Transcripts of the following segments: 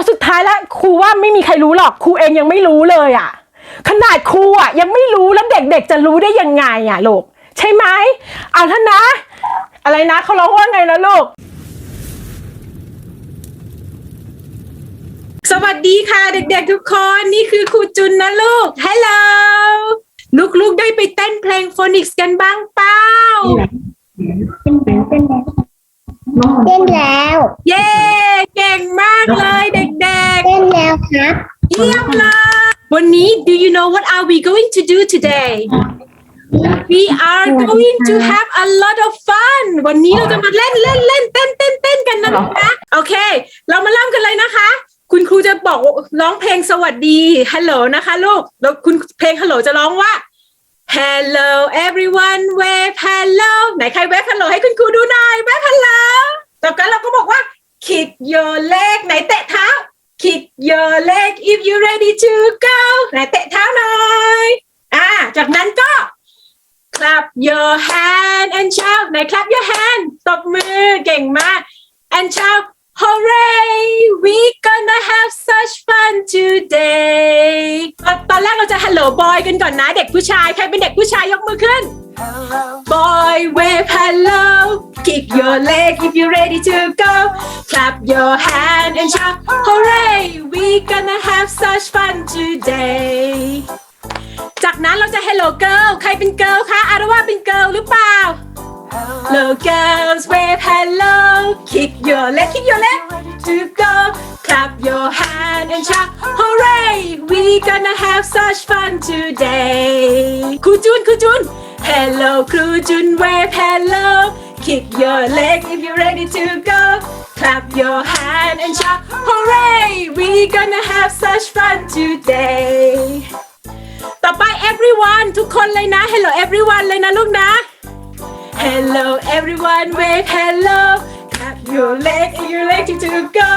ตัวสุดท้ายแล้วครูว่าไม่มีใครรู้หรอกครูเองยังไม่รู้เลยอะขนาดครูอะยังไม่รู้แล้วเด็กๆจะรู้ได้ยังไงอะลูกใช่ไหมเอาท่านนะ อะไรนะเขาร้องว่าไงนะลูกสวัสดีค่ะเด็กๆทุกคนนี่คือครูจุนนะลูกฮัลโหลลูกๆได้ไปเต้นเพลงโฟนิกส์กันบ้างเปล่าเต้น แล้วเย้เก่งมากเลยเด็กเต้นแล้วครับๆ เยี่ยมเลยวันนี้ do you know what are we going to do today we are going to have a lot of fun วันนี้เราจะมาเล่นเล่นเล่นเต้นเต้นเต้นกันนะลูกนะโอเค เรามาเริ่มกันเลยนะคะ คุณครูจะบอกร้องเพลงสวัสดีฮัลโหลนะคะลูกแล้วคุณเพลงฮัลโหลจะร้องว่า Hello everyone wave hello ไหนใครเวฟ hello ให้คุณครูดูหน่อยเว ฟ hello ต่อกันเราก็บอกว่า kick your leg ไหนเตะเท้า kick your leg if you ready to go ไหนเตะเท้าหน่อย อ่า จากนั้นก็ clap your hand and shout ไหน clap your hand ตบมือเก่งมาก and shout Hooray we gonna have such fun today ตอนแรกเราจะ hello boy กันก่อนนะ เด็กผู้ชาย ใครเป็นเด็กผู้ชายยกมือขึ้น Boy wave hello kick your leg if you're ready to go clap your hand and shout hooray we gonna have such fun today จากนั้นเราจะ hello girl ใครเป็น girl คะอารว่าเป็น girl หรือเปล่า Hello girls wave hello kick your leg kick your leg to go clap your hand and shout hooray we gonna have such fun today ครูจุนครูจุน Hello ครูจุน wave hello kick your leg if you're ready to go clap your hand and shout hooray we gonna have such fun today ต่อไป everyone ทุกคนเลยนะ Hello everyone เลยนะลูกนะ Hello everyone wave hello clap your leg if you're ready to go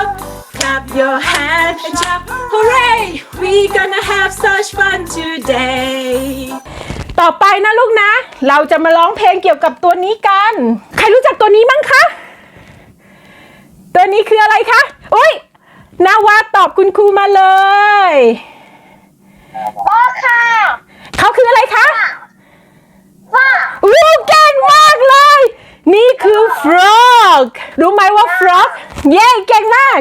clap your hand and shout hooray we gonna have such fun today ต่อไปนะลูกนะ เราจะมาร้องเพลงเกี่ยวกับตัวนี้กัน ใครรู้จักตัวนี้มั้งคะ ตัวนี้คืออะไรคะอุ้ยนาวาตอบคุณครูมาเลยพ่อค่ะ เขาคืออะไรคะ พ่อวูเก่งมากเลย นี่คือ frog รู้ไหมว่า frog เย้เก่งมาก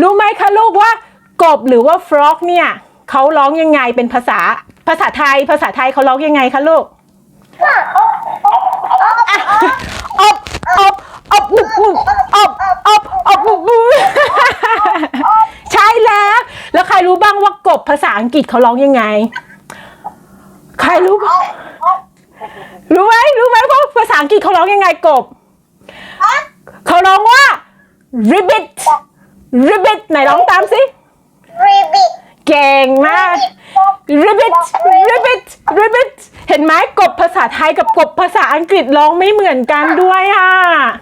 รู้ไหมคะลูกว่ากบหรือว่า frog เนี่ยเขาร้องยังไงเป็นภาษาภาษาไทย ภาษาไทยเขาร้องยังไงคะลูกออบอบอบบุบบุบอบอบอบบุบบุบใช่แล้ว แล้วใครรู้บ้างว่ากบภาษาอังกฤษเขาร้องยังไง ใครรู้บ้าง รู้ไหมรู้ไหมว่าภาษาอังกฤษเขาร้องยังไงกบเขาร้องว่า ribbit ribbit ไหนร้องตามสิรีบิดเก่งมาก ribbit ribbit ribbit เห็นไหมกบภาษาไทยกับกบภาษาอังกฤษร้องไม่เหมือนกันด้วยอะ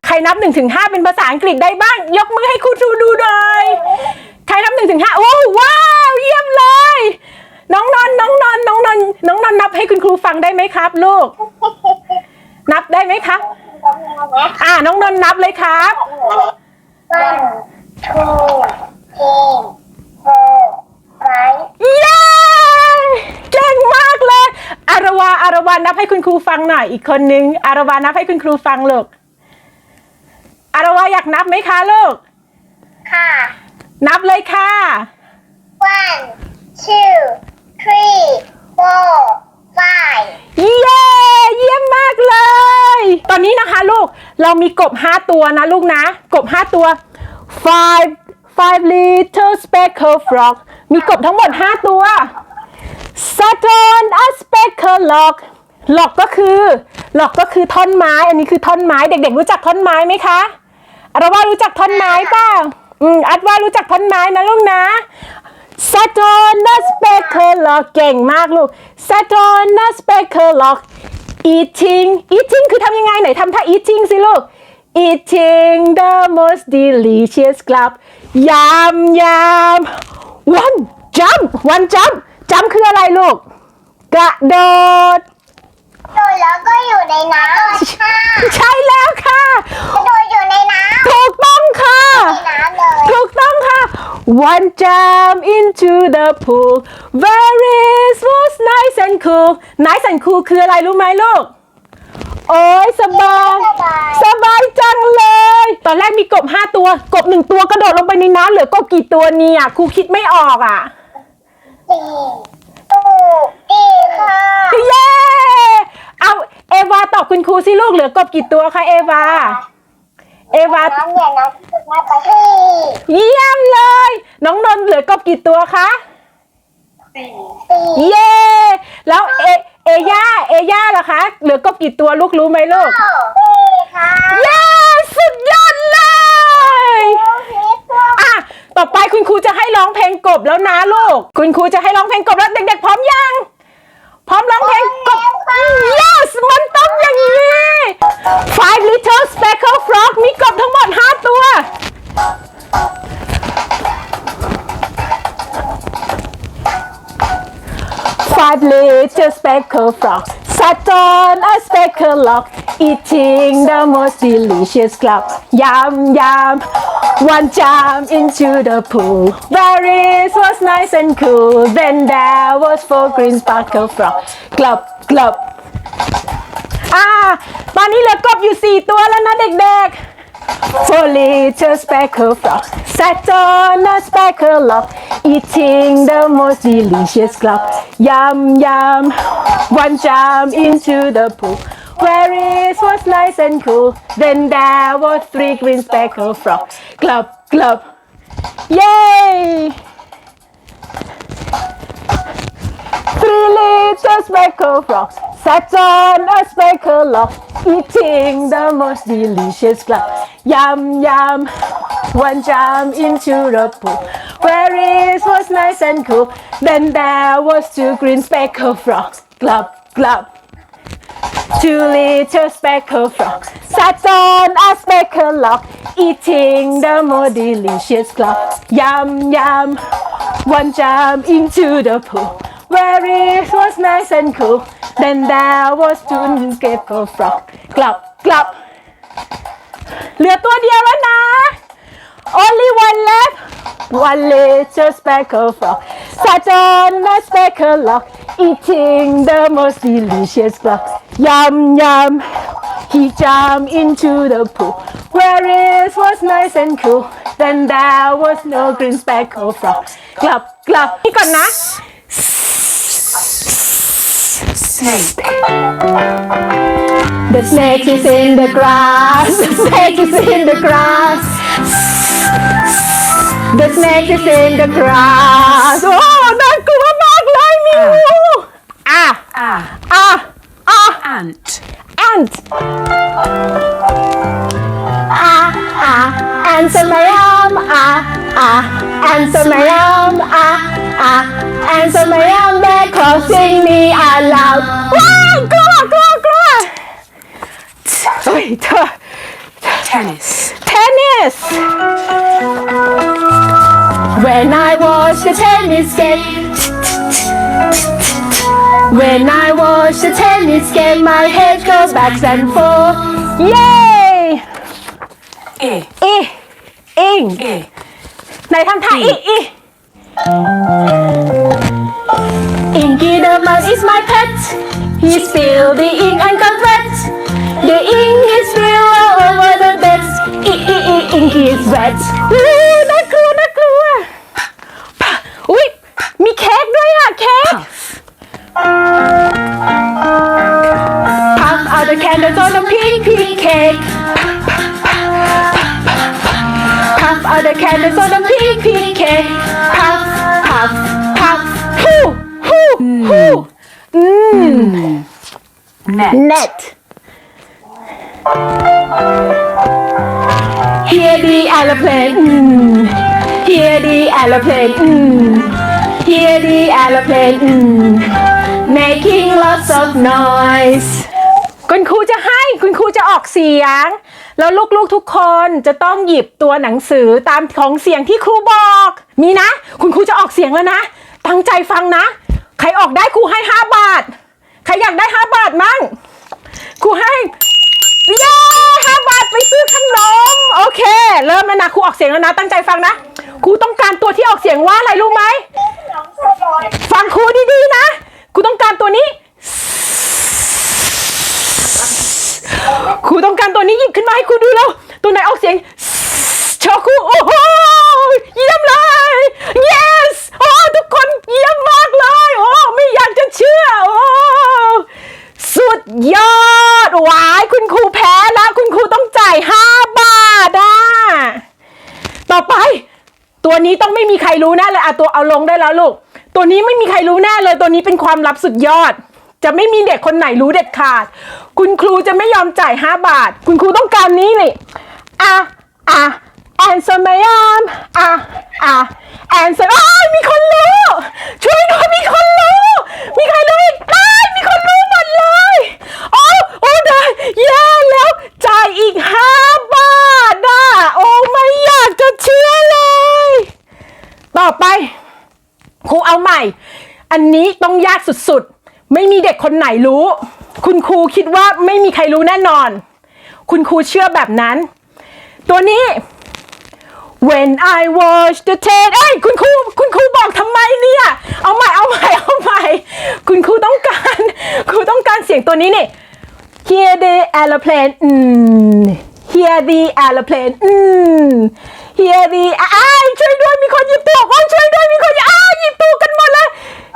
ใครนับ1นถึงหเป็นภาษาอังกฤษได้บ้าง ยกมือให้ครูทูดูหน่อย ใครนับ1นถึงหโอ้ว้าว เยี่ยมเลย น้องนนท์น้องนนท์น้องนนท์น้องนนท์นับให้คุณครูฟังได้ไหมครับ ลูก นับได้ไหมครับอ่า น้องนนท์นับเลยครับ one two three four five เย้เก่งมากเลย อารวาอารวานับให้คุณครูฟังหน่อยอีกคนนึง อารวานับให้คุณครูฟังลูกอารวาอยากนับไหมคะลูก ค่ะ นับเลยค่ะ one two three four five เย้เยี่ยมมากเลย ตอนนี้นะคะลูกเรามีกบ 5 ตัวนะลูกนะ กบ 5 ตัว five five little speckled frog มีกบทั้งหมด 5 ตัว Saturn a speckled log log ก็คือ log ก็คือท่อนไม้ อันนี้คือท่อนไม้ เด็ก ๆ รู้จักท่อนไม้ไหมคะอาราว่ารู้จักท่อนไม้เปล่าอืมอัดว่ารู้จักท่อนไม้นะลูกนะ saturnspeckerlock เก่งมากลูก saturnspeckerlock eating eating คือทำยังไงไหนทำท่า eating สิลูก eating the most delicious club ยำยำ one jump one jump jump คืออะไรลูก กระโดด โดดแล้วก็อยู่ในน้ำค่ะใช่แล้วค่ะ โดดอยู่ในน้ำถูกต้องค่ะ ในน้ำเลย ถูกต้องค่ะ One jump into the pool Very was nice and cool Nice and cool คืออะไรรู้ไหมลูก โอ้ยสบาย สบายจังเลย ตอนแรกมีกบห้าตัว กบหนึ่งตัวกระโดดลงไปในน้ำเหลือกบกี่ตัวเนี่ยครูคิดไม่ออกอะ สี่ตู ดีค่ะ เย้เอาเอวาตอบคุณครูสิลูกเหลือกบกี่ตัวคะเอวา เอวา น้ำอย่าน้ำสุดมาไปให้เยี่ยมเลย น้องนนท์เหลือกบกี่ตัวคะสี่เย้แล้วเอเอย่าเอย่าล่ะคะ เหลือกบกี่ตัวลูกรู้ไหมลูก ดีค่ะเย้สุดยอดเลยลูกพีชพวกอะ ต่อไปคุณครูจะให้ร้องเพลงกบแล้วนะลูก คุณครูจะให้ร้องเพลงกบแล้วเด็กๆพร้อมยัง พร้อมร้องเพลงกบ yes มันต้องอย่างนี้ five little speckled frog มีกบทั้งหมด 5 ตัว Five little speckled frogs sat on a speckled log, eating the most delicious club. Yum yum. One jump into the pool, where it was nice and cool. Then there was four green speckled frogs. Glub glub. อ่า ตอนนี้เหลือกบอยู่ 4 ตัวแล้วนะเด็กๆ Four little speckled frogs sat on a speckled log, eating the most delicious club. Yum yum. One jump into the pool, where it was nice and cool. Then there was three green speckled frogs. Glub glub. Yay! Three little speckled frogs sat on a speckled log, eating the most delicious club. Yum yum. One jump into the pool, where it was nice and cool. Then there was two green speckled frogs. Glub glub. Two little speckled frogs sat on a speckled log, eating the more delicious club. Yum yum. One jump into the pool, where it was nice and cool. Then there was two speckled frogs. Glub glub. เหลือตัวเดียวแล้วนะ Only one left One little speckled frog Sat on a speckled log Eating the most delicious club Yum yum He jumped into the pool Where it was nice and cool Then there was no green speckled frog Glub glub นี่ก่อนนะ snake, The snake is in the grass. The snake is in the grass. The snake is in the grass. โอ้น่ากลัวมากเลยมิวอ่ะ ah, อ่ะอ่ะ ant, ant อ่ะอ่ะ answer my arm อ่ะอ่ะ answer my arm อ่ะอ่ะ answer my arm they're crossing me aloud ว้าวกลัวกลัวกลัวเฮ้ยเธอ tennis, tennis when I watch the tennis game when I watch the tennis game my head goes back and forth yay e, อีอิง e, ไห นทำท่าอีอี Inky the mouse is my pet. He spilled the ink and got wet. The ink is spilled all over the bed. I, I, I, Inky is wet. อู้น่ากลัวน่ากลัวอุ้ยมีเค้กด้วยอ่ะเค้ก Puff out the candles on the pink pink cake. Puff out the candles on the pink pink cake. Puff, puff, puff. Hoo, hoo, hoo. Mm. net, Net. Hear the aeroplane. Mm. Hear the aeroplane. Mm. Hear the aeroplane. Mm. Making lots of noise. คุณครูจะให้คุณครูจะออกเสียง แล้วลูกๆทุกคนจะต้องหยิบตัวหนังสือตามของเสียงที่ครูบอก มีนะ คุณครูจะออกเสียงแล้วนะ ตั้งใจฟังนะ ใครออกได้ครูให้ 5 บาท ใครอยากได้ 5 บาทมั่งครูให้เย้ห้าบาทไปซื้อขนมโอเค เริ่มแล้วนะครูออกเสียงแล้วนะ ตั้งใจฟังนะครูต้องการตัวที่ออกเสียงว่าอะไรรู้ไหมฟังครูดีๆนะครูต้องการตัวนี้ ครูต้องการตัวนี้หยิบ ขึ้นมาให้ครูดูแล้ว ตัวไหนออกเสียงชว์ครูโอ้โหเยี่ยมเลย yes โอ้ทุกคนเยี่ยมมากเลย โอ้ไม่อยากจะเชื่อโอ้สุดยอดหวายคุณครูแพ้แล้วคุณครูต้องจ่าย5บาทอะต่อไป ตัวนี้ต้องไม่มีใครรู้แน่เลยอะตัวเอาลงได้แล้วลูก ตัวนี้ไม่มีใครรู้แน่เลย ตัวนี้เป็นความลับสุดยอด จะไม่มีเด็กคนไหนรู้เด็ดขาด คุณครูจะไม่ยอมจ่าย 5 บาท คุณครูต้องการนี้นี่อะอะ answer my arm อะอะ answer อ้ายมีคนรู้ ช่วยด้วยมีคนรู้ มีใครรู้อีกอ้มีคนรู้หมดเลยโอ้โอ้ได้แย่แล้วจ่ายอีก5บาทอะโอ้ไม่อยากจะเชื่อเลย ต่อไปครูเอาใหม่ อันนี้ต้องยากสุดๆ ไม่มีเด็กคนไหนรู้ คุณครูคิดว่าไม่มีใครรู้แน่นอน คุณครูเชื่อแบบนั้น ตัวนี้ when I watch the tape เอ้ยคุณครูคุณครูบอกทำไมเนี่ย เอาใหม่เอาใหม่เอาใหม่ คุณครูต้องการครูต้องการเสียงตัวนี้นี่ Hear the aeroplane อืม Hear the aeroplane อืม Hear the อ้ายช่วยด้วยมีคนหยิบตัวโอ้ช่วยด้วยมีคนหยิบอ้ายหยิบตัวกันหมดเลย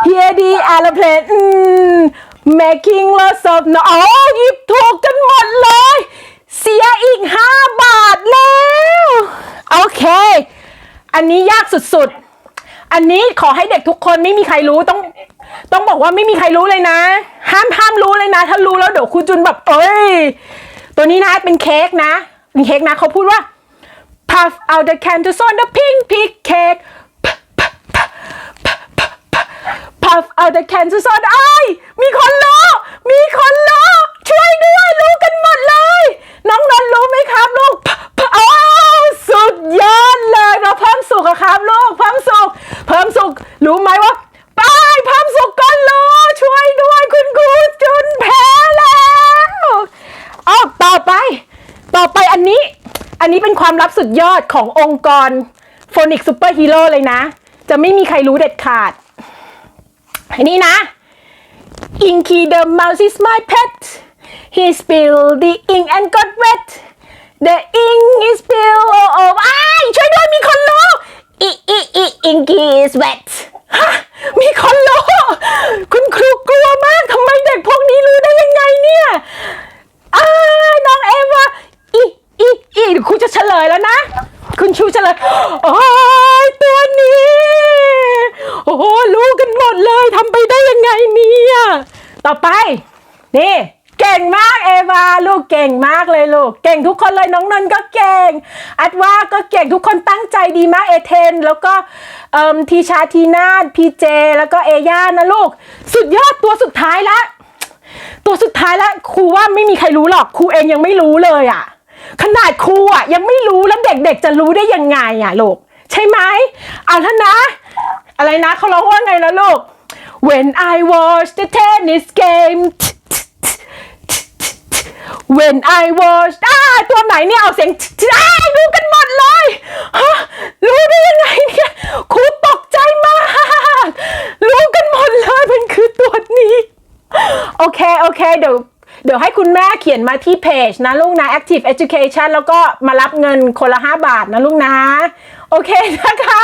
Hear the aeroplane อืม Making lots of no อ๋อหยิบถูกกันหมดเลย เสียอีก 5 บาทแล้ว โอเค อันนี้ยากสุดๆ อันนี้ขอให้เด็กทุกคนไม่มีใครรู้ต้อง ต้องบอกว่าไม่มีใครรู้เลยนะ ห้ามห้ามรู้เลยนะ ถ้ารู้แล้วเดี๋ยวครูจุนแบบ เอ้ย ตัวนี้นะเป็นเค้กนะเป็นเค้กนะเขาพูดว่า puff out the candles on the pink pig cake puff out the candles on ไอ้ายมีคนรู้ มีคนรู้ ช่วยด้วยรู้กันหมดเลย น้องนนรู้ไหมครับลูกโอ้สุดยอดเลยเราเพิ่มสุขอะครับลูก เพิ่มสุข เพิ่มสุข รู้ไหมว่าไปเพิ่มสุขก็รู้ ช่วยด้วยคุณครูจุนแพ้แล้วอ้าวต่อไป ต่อไปอันนี้ อันนี้เป็นความลับสุดยอดขององค์กรโฟนิกซูเปอร์ฮีโร่เลยนะ จะไม่มีใครรู้เด็ดขาด นนี้นะ Inky the mouse is my pet he spilled the ink and got wet the ink is spilled all over อ้ายช่วยด้วยมีคนรู้ I I I Inky is wet ฮะมีคนรู้คุณครูกลัวมากทำไมเด็กพวกนี้รู้ได้ยังไงเนี่ยอ้ายน้องเอวาอีอีอีเดี๋ยวครูจะเฉลยแล้วนะ คุณชูเฉลยโอ้ยตัวนี้ โอ้โหรู้กันหมดเลยทำไปได้ยังไงเนี่ยต่อไป นี่เก่งมากเอวาลูกเก่งมากเลยลูก เก่งทุกคนเลยน้องนนท์ก็เก่ง อัดว่าก็เก่งทุกคนตั้งใจดีมากเอเทน แล้วก็เอ่มทีชาทีนาพีเจ แล้วก็เอย่านะลูก สุดยอดตัวสุดท้ายละ ตัวสุดท้ายแล้วครูว่าไม่มีใครรู้หรอกครูเองยังไม่รู้เลยอะ ขนาดครูอะยังไม่รู้แล้วเด็กๆจะรู้ได้ยังไงอะลูกใช่ไหมเอาท่านนะ อะไรนะเขาร้องว่าไงนะลูก When I watch the tennis game When I watch อ่าตัวไหนเนี่ยเอาเสียงอ้ารู้กันหมดเลยฮะรู้ได้ยังไงเนี่ยครูตกใจมาก รู้กันหมดเลยมันคือตัวนี้ โอเค โอเค เดี๋ยว เดี๋ยวให้คุณแม่เขียนมาที่เพจนะลูกนะ Active Education แล้วก็มารับเงินคนละ 5 บาทนะลูกนะ โอเคนะคะ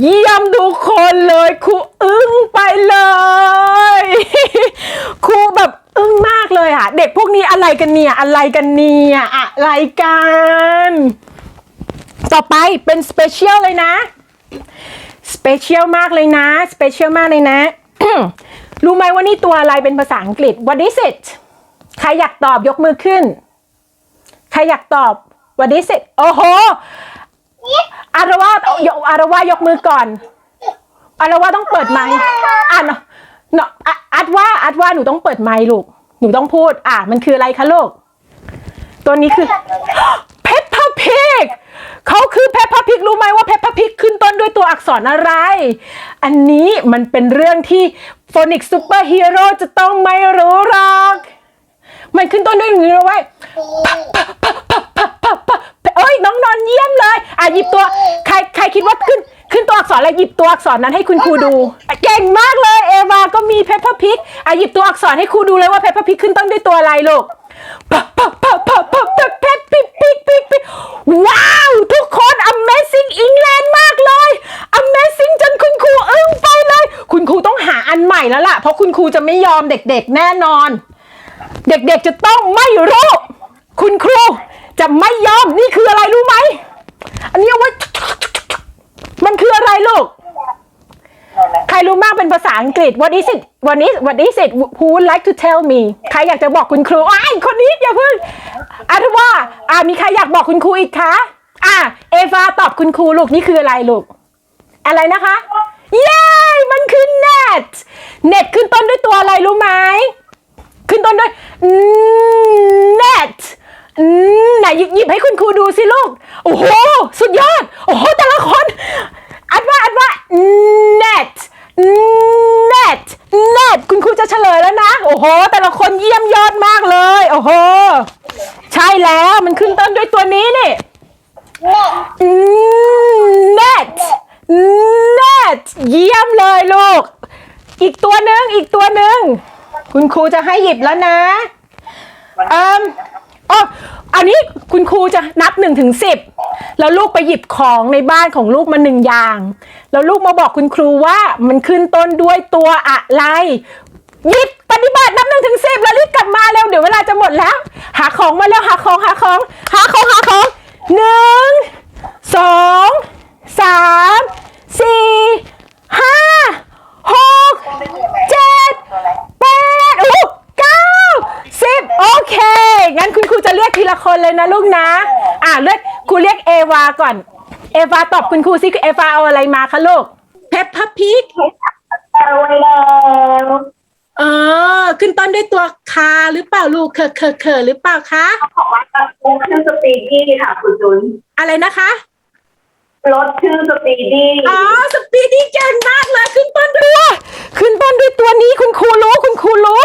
เยี่ยมทุกคนเลยครูอึ้งไปเลยครูแบบอึ้งมากเลยอะเด็กพวกนี้อะไรกันเนี่ยอะไรกันเนี่ยอะไรกัน ต่อไปเป็นสเปเชียลเลยนะสเปเชียลมากเลยนะสเปเชียลมากเลยนะ รู้ไหมว่านี่ตัวอะไรเป็นภาษาอังกฤษ What is it ใครอยากตอบยกมือขึ้น ใครอยากตอบ What is it โอ้โห อารวาเอายกอารวายกมือก่อน อารวาต้องเปิดไมค์อะเนาะเนาะอัดว่าอัดว่าหนูต้องเปิดไมค์ลูก หนูต้องพูด อะ มันคืออะไรคะลูก ตัวนี้คือเพปป p พิกเขาคือเพปป p พิกรู้ไหมว่าเพปป p พิกขึ้นต้นด้วยตัวอักษรอะไร อันนี้มันเป็นเรื่องที่โฟนิกซูเปอร์ฮีโร่จะต้องไม่รู้หรอก มันขึ้นต้นด้วยอย่างนี้เลยเว้ยเอ้ยน้องนอนเยี่ยมเลย อะหยิบตัว ใครใครคิดว่าขึ้น ขึ้นตัวอักษรอะไรหยิบตัวอักษรนั้นให้คุณครูดู เก่งมากเลย เอวาก็มีเพปเปอร์พิกอะหยิบตัวอักษรให้ครูดูเลยว่าเพปเปอร์พิกขึ้นต้นด้วยตัวอะไรลูกปะปะปะปะปะปะเพปปิกปิกปิกปิกว้าว ทุกคน Amazing England มากเลย Amazing จนคุณครูอึ้งไปเลย คุณครูต้องหาอันใหม่แล้วล่ะ เพราะคุณครูจะไม่ยอมเด็กๆ แน่นอน เด็กๆจะต้องไม่รู้ คุณครูจะไม่ยอมนี่คืออะไรรู้ไหม อันนี้เอามันคืออะไรลูก ใครรู้มากเป็นภาษาอังกฤษ What is it What is What is it Who would like to tell me ใครอยากจะบอกคุณครูอ้ยคนนี้อย่าเพิ่งอาทว่า อ่ามีใครอยากบอกคุณครูอีกคะ อะเอวาตอบคุณครูลูกนี่คืออะไรลูก อะไรนะคะ เย้ มันคือ net net ขึ้นต้นด้วยตัวอะไรรู้ไหม ขึ้นต้นด้วย net ไหนหยิบหยิบให้คุณครูดูสิลูก โอ้โห สุดยอด โอ้โห แต่ละคน อัดว่า อัดว่า net net net คุณครูจะเฉลยแล้วนะ โอ้โห แต่ละคนเยี่ยมยอดมากเลย โอ้โห ใช่แล้วมันขึ้นต้นด้วยตัวนี้นี่ net net เยี่ยมเลยลูก อีกตัวหนึ่งอีกตัวหนึ่ง คุณครูจะให้หยิบแล้วนะเอ่มอ๋ออันนี้คุณครูจะนับหนึ่งถึงสิบแล้วลูกไปหยิบของในบ้านของลูกมาหนึ่งอย่าง แล้วลูกมาบอกคุณครูว่ามันขึ้นต้นด้วยตัวอะไรหยิบปฏิบัตินับหนึ่งถึงสิบแล้วรีบกลับมาเร็วเดี๋ยวเวลาจะหมดแล้ว หาของมาแล้วหาของหาของ หาของหาของหนึ่งสองสามสี่ห้าหกเจ็ดแปด โอ้เก้าสิบโอเค งั้นคุณครูจะเรียกทีละคนเลยนะลูกนะ อ่าเลือกครูเรียกเอวาก่อน เอวาตอบคุณครูสิเอวาเอาอะไรมาคะลูก Peppa Pig เอาไว้แล้วเออขึ้นต้นด้วยตัวคาหรือเปล่าลูกเคอเคอเคอหรือเปล่าคะบอกว่าชื่อสปีดี้ค่ะคุณจุนอะไรนะคะ รถชื่อสปีดี้อ๋อสปีดี้เก่งมากเลยขึ้นต้นด้วยขึ้นต้นด้วยตัวนี้คุณครูรู้คุณครูรู้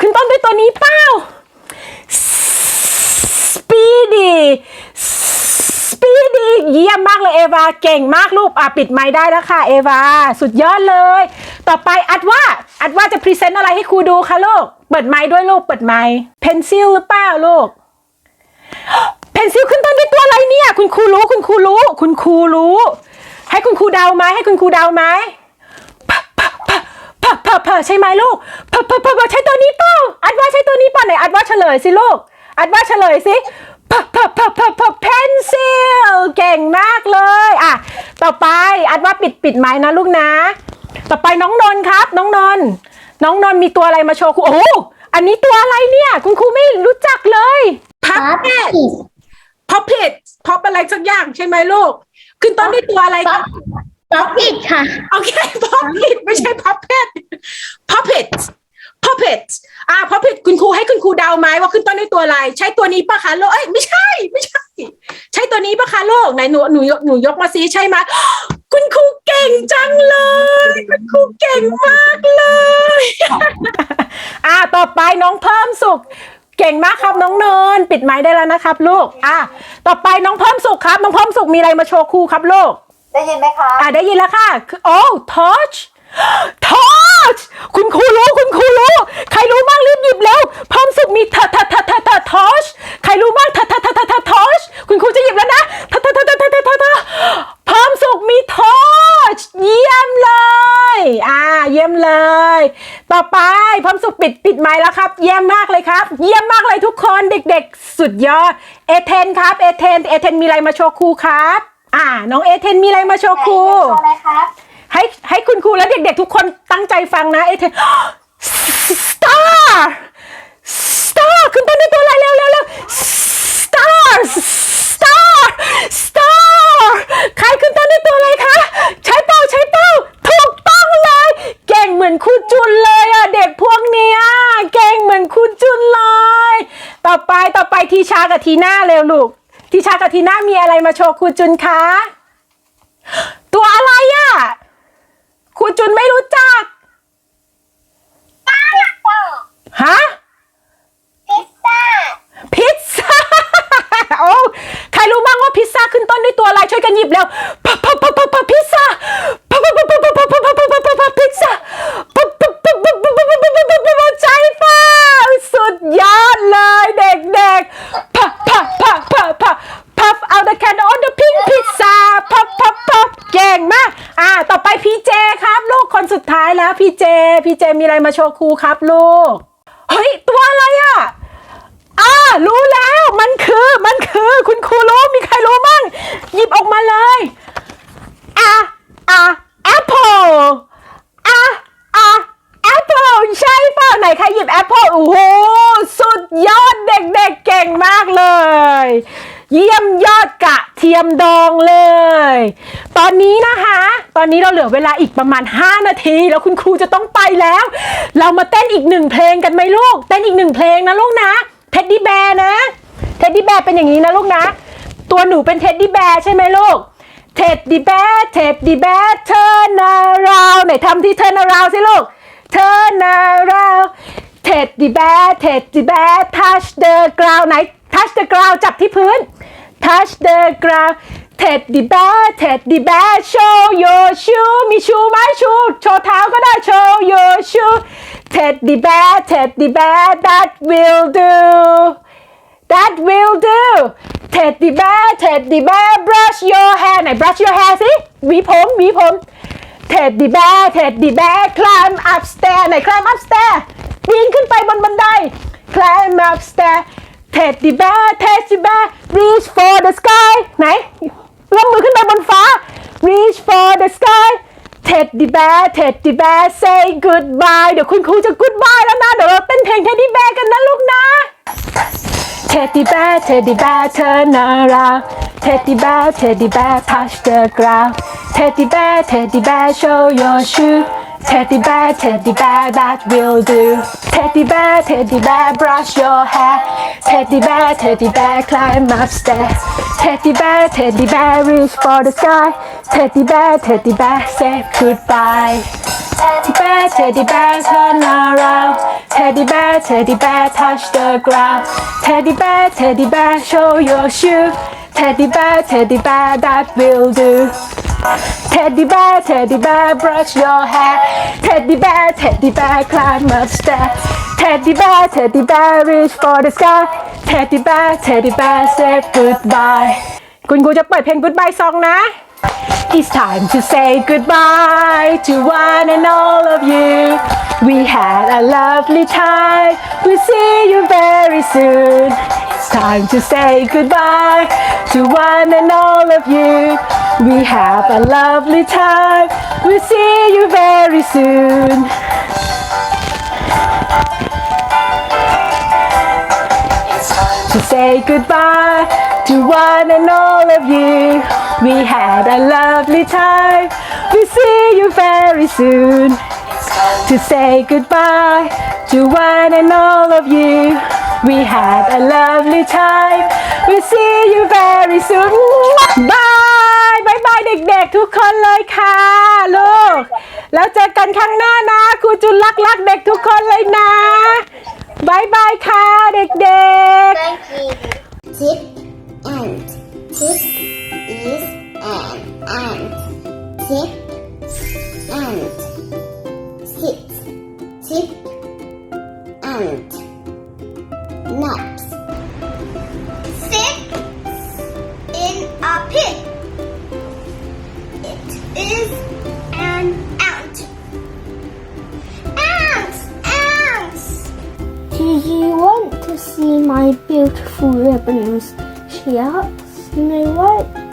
ขึ้นต้นด้วยตัวนี้เปล่า speedy speedy เยี่ยมมากเลยเอวาเก่งมากลูกอะปิดไม้ได้แล้วค่ะเอวาสุดยอดเลย ต่อไปอัดว่าอัดว่าจะพรีเซนต์อะไรให้ครูดูคะลูกเปิดไม้ด้วยลูกเปิดไม้เพนซิลหรือเปล่าลูก เพนซิลขึ้นต้นด้วยตัวอะไรเนี่ย คุณครูรู้คุณครูรู้ คุณครูรู้ ให้คุณครูเดาไหมให้คุณครูเดาไหมพะพะพะพะพะพะใช่ไหมลูกพะพะพะพะใช่ตัวนี้เปล่าอัดว่าใช่ตัวนี้เปล่าไหนอัดว่าเฉลยสิลูก อัดว่าเฉลยสิพะพะพะพะพะเพนซิลเก่งมากเลยอะต่อไปอัดว่าปิดปิดไม้นะลูกนะ ต่อไปน้องนนท์ครับ น้องนนท์น้องนนท์มีตัวอะไรมาโชว์ครูโอ้โหอันนี้ตัวอะไรเนี่ย คุณครูไม่รู้จักเลย Puppet Puppet พอปอะไรสักอย่างใช่ไหมลูก ขึ้นต้นด้วยตัวอะไรคะป๊อปปิดค่ะ โอเค Puppet ไม่ใช่ Puppet Puppet Puppet อ่า Puppet คุณครูให้คุณครูเดาไหมว่าขึ้นต้นด้วยตัวอะไร ใช่ตัวนี้ปะคะลูกเอ้ยไม่ใช่ไม่ใช่ ใช่ตัวนี้ปะคะลูกไหนหนูหนูยกหนูยกมาซิใช่ไหมคุณครูเก่งจังเลย คุณครูเก่งมากเลย อ่าต่อไปน้องเพิ่มสุข เก่งมากครับน้องนนท์ปิดไม้ได้แล้วนะครับ ลูกอะต่อไปน้องเพิ่มสุขครับ น้องเพิ่มสุขมีอะไรมาโชว์ครูครับลูก ได้ยินไหมคะอะได้ยินแล้วค่ะคือโอ้ทอช ทอชคุณครูรู้คุณครูรู้ ใครรู้บ้างรีบหยิบแล้วพร้อมสุกมีทะทะทะทะทะทอชใครรู้บ้างทะทะทะทะทะทอชคุณครูจะหยิบแล้วนะทะทะทะทะทะทะทะพร้อมสุกมีทอชเยี่ยมเลย อ่า เยี่ยมเลย ต่อไปพร้อมสุกปิดปิดไม้แล้วครับ เยี่ยมมากเลยครับ เยี่ยมมากเลยทุกคนเด็ก ๆ สุดยอดเอเทนครับเอเทนเอเทนมีอะไรมาโชว์ครูครับ อ่า น้องเอเทนมีอะไรมาโชว์ครูอะไรครับ ให้ให้คุณครูและเด็กๆทุกคนตั้งใจฟังนะเอเทน star star ขึ้นต้นด้วยตัวอะไรเร็วเร็วเร็ว star star star ใครขึ้นต้นด้วยตัวอะไรคะ ใช้เป้าใช้เป้าถูกต้องเลย เก่งเหมือนครูจุนเลยอะเด็กพวกเนี้ยเก่งเหมือนครูจุนเลย ต่อไปต่อไปทีชากับทีน่าเร็วลูกทีชากับทีน่ามีอะไรมาโชว์ครูจุนคะตัวอะไรอะ ครูจุนไม่รู้จัก ฮะพิซซ่าพิซซ่า โอ้ ใครรู้บ้างว่าพิซซ่าขึ้นต้นด้วยตัวอะไรช่วยกันหยิบแล้วพะพะพะพะพะพิซซ่าพะ มีอะไรมาโชว์ครูครับลูก เฮ้ย ตัวอะไรอะ อ่ารู้แล้วมันคือมันคือคุณครูรู้มีใครรู้มั่งหยิบออกมาเลยอะอะแอปเปิลอะอะแอปเปิลใช่เปล่าไหนใครหยิบแอปเปิลโอ้โหสุดยอดเด็กๆเก่งมากเลย เยี่ยมยอดกะเทียมดองเลย ตอนนี้นะคะ ต อนนี้เราเหลือเวลาอีกประมาณ 5 นาที แล้วคุณครูจะต้องไปแล้ว เรามาเต้นอีกหนึ่งเพลงกันไหมลูก เต้นอีกหนึ่งเพลงนะลูกนะ เท็ดดี้แบร์นะ เท็ดดี้แบร์เป็นอย่างนี้นะลูกนะ ตัวหนูเป็นเท็ดดี้แบร์ใช่ไหมลูก เท็ดดี้แบร์เท็ดดี้แบร์เธอร์นาราวไหนทำที่เธอร์นาราวสิลูกเธอร์นาราวเท็ดดี้แบร์เท็ดดี้แบร์ touch the ground ไหน touch the ground จับที่พื้น touch the ground เดดี้แบร์เท็ด ดี้แบร์ show your shoe มีชูไหมชูโชว์เท้าก็ได้ show your shoe เท็ดดี้แบร์เท็ดดี้แบร์ that will do that will do teddy bear teddy bear brush your hair ไหน brush your hair สิหวีผมหวีผม teddy bear teddy bear climb upstairs ไหน climb upstairs ปีนขึ้นไปบนบันได climb upstairs teddy bear teddy bear reach for the sky ไหน ลงมือขึ้นไปบนฟ้า reach for the sky teddy bear teddy bear say goodbye เดี๋ยวคุณครูจะ goodbye แล้วนะ เดี๋ยวเราเต้นเพลง teddy bear กันนะลูกนะ Teddy bear, teddy bear, turn around. Teddy bear, teddy bear, touch the ground. Teddy bear, teddy bear, show your shoe. Teddy bear, teddy bear, that will do. Teddy bear, teddy bear, brush your hair. Teddy bear, teddy bear, climb upstairs. Teddy bear, teddy bear, reach for the sky. Teddy bear, teddy bear, say goodbye. Teddy bear, teddy bear, turn around. Teddy bear, teddy bear, touch the ground. Teddy bear, teddy bear, show your shoe. Teddy bear, teddy bear, that will do. Teddy bear, teddy bear, brush your hair. Teddy bear, teddy bear, climb upstairs. Teddy bear, teddy bear, reach for the sky. Teddy bear, teddy bear, say goodbye. คุณครูจะเปิดเพลง goodbye song นะ It's time to say goodbye to one and all of you. We had a lovely time. We'll see you very soon. It's time to say goodbye to one and all of you. We have a lovely time. We'll see you very soon. to say goodbye to one and all of you. We had a lovely time. We'll see you very soon. To say goodbye to one and all of you. We had a lovely time. We'll see you very soon. Bye บายเด็กๆทุกคนเลยค่ะลูก แล้วเจอกันครั้งหน้านะครูจุนรักรักเด็กทุกคนเลยนะบายบายค่ะเด็กๆ Thank you. Tip ant. Tip is an ant. Tip ant. Sit. Tip ant. Naps. Sit see my beautiful ribbons? She asked. Snow White